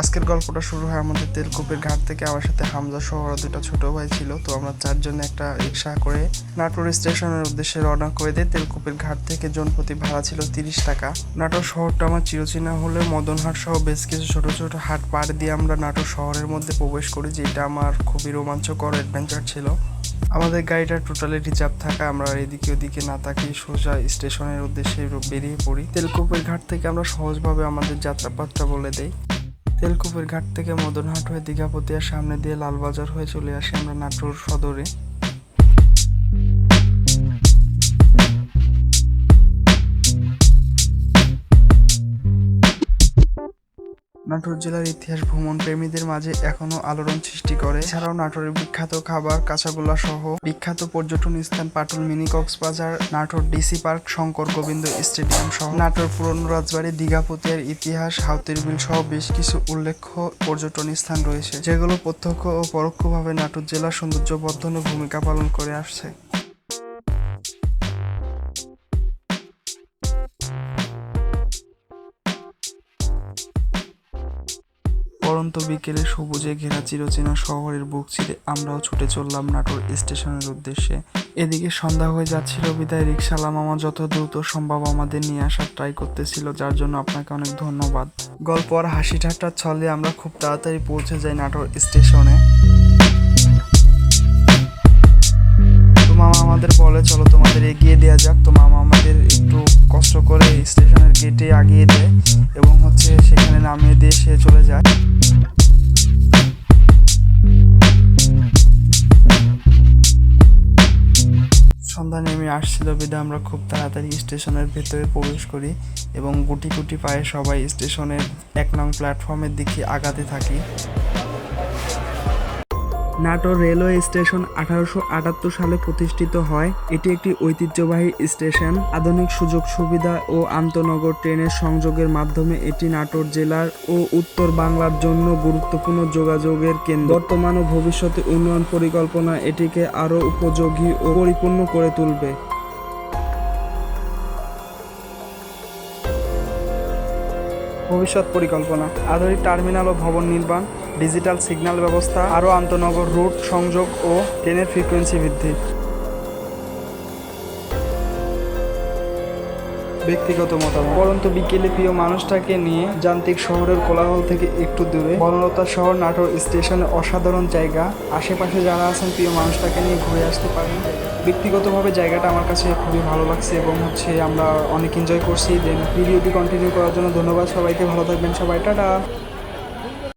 আজকের গল্পটা শুরু হয় আমাদের তেলকুপের ঘাট থেকে। আমার সাথে হামজা সহ দুটা ছোট ভাই ছিল। তো আমরা চারজনে একটা রিক্সা করে নাটোর স্টেশনের উদ্দেশ্যে রওনা করে দিই। তেলকুপের ঘাট থেকে জনপ্রতি ভাড়া ছিল তিরিশ টাকা। নাটোর শহরটা আমার চিরচেনা হলে মদনহাট সহ বেশ কিছু ছোট ছোট হাট পাড় দিয়ে আমরা নাটোর শহরের মধ্যে প্রবেশ করি, যেটা আমার খুবই রোমাঞ্চকর অ্যাডভেঞ্চার ছিল। আমাদের গাড়িটা টোটালি রিজার্ভ থাকা আমরা এদিকে ওদিকে না তাকিয়ে সোজা স্টেশনের উদ্দেশ্যে বেরিয়ে পড়ি। তেলকুপের ঘাট থেকে আমরা সহজভাবে আমাদের যাত্রাপথটা বলে দেই। তেলকুপের ঘাট থেকে মদনহাট হয়ে দীঘাপতিয়ার সামনে দিয়ে লালবাজার হয়ে চলে আসি আমরা নাটোর সদরে। নাটোর জেলার ইতিহাস ভ্রমণ প্রেমীদের মাঝে এখনও আলোড়ন সৃষ্টি করে। এছাড়াও নাটোরের বিখ্যাত খাবার কাঁচাগোল্লা সহ বিখ্যাত পর্যটন স্থান Patul mini Cox's Bazar, Natore DC park, Shankar Gobinda stadium সহ নাটোর পুরনো রাজবাড়ি দীঘাপতিয়ার ইতিহাস, হাউতির বিল সহ বেশ কিছু উল্লেখ্য পর্যটন স্থান রয়েছে, যেগুলো প্রত্যক্ষ ও পরোক্ষভাবে নাটোর জেলার সৌন্দর্য বর্ধনে ভূমিকা পালন করে আসছে। পরন্ত বিকেলে সবুজে ঘেরা চিরচেনা শহরের বুক চিরে আমরাও ছুটে চললাম নাটোর স্টেশনের উদ্দেশ্যে। এদিকে সন্ধ্যা হয়ে যাচ্ছিল বিদায় রিক্সালা মামা যত দ্রুত সম্ভব আমাদের নিয়ে আসার ট্রাই করতেছিল, যার জন্য আপনাকে অনেক ধন্যবাদ। গল্প আর হাসি ঠাট্টার ছলে আমরা খুব তাড়াতাড়ি পৌঁছে যাই নাটোর স্টেশনে। তো মামা আমাদের বলে, চলো তোমাদের এগিয়ে দেওয়া যাক। তো মামা আমাদের একটু কষ্ট করে স্টেশনের গেটে আগিয়ে দেয়। নামিয়ে দেশে চলে যায়। সন্ধ্যা নেমে আসছিল বিদে। আমরা খুব তাড়াতাড়ি স্টেশনের ভেতরে প্রবেশ করি এবং গুটি গুটি পায়ে সবাই স্টেশনের এক নং প্ল্যাটফর্মের দিকে আগাতে থাকি। নাটোর রেলওয়ে স্টেশন আঠারোশো আটাত্তর সালে প্রতিষ্ঠিত হয়। এটি একটি ঐতিহ্যবাহী স্টেশন। আধুনিক সুযোগ সুবিধা ও আন্তনগর ট্রেনের সংযোগের মাধ্যমে এটি নাটোর জেলার ও উত্তর বাংলার জন্য গুরুত্বপূর্ণ যোগাযোগের কেন্দ্র। বর্তমান ও ভবিষ্যতে উন্নয়ন পরিকল্পনা এটিকে আরও উপযোগী ও পরিপূর্ণ করে তুলবে। ভবিষ্যৎ পরিকল্পনা। আধুনিক টার্মিনাল ও ভবন নির্মাণ। ডিজিটাল সিগন্যাল ব্যবস্থা, আরও আন্তনগর রুট সংযোগ ও ট্রেনের ফ্রিকোয়েন্সি বৃদ্ধি। ব্যক্তিগত মতামত। পরন্ত বিকেলে প্রিয় মানুষটাকে নিয়ে যান্ত্রিক শহরের কোলাহল থেকে একটু দূরে, বনলতা শহর নাটোর স্টেশনে অসাধারণ জায়গা। আশেপাশে যারা আছেন, প্রিয় মানুষটাকে নিয়ে ঘুরে আসতে পারেন। ব্যক্তিগতভাবে জায়গাটা আমার কাছে খুবই ভালো লাগছে এবং হচ্ছে আমরা অনেক এনজয় করছি। দেন ভিডিওটি কন্টিনিউ করার জন্য ধন্যবাদ সবাইকে। ভালো থাকবেন সবাই। টাটা!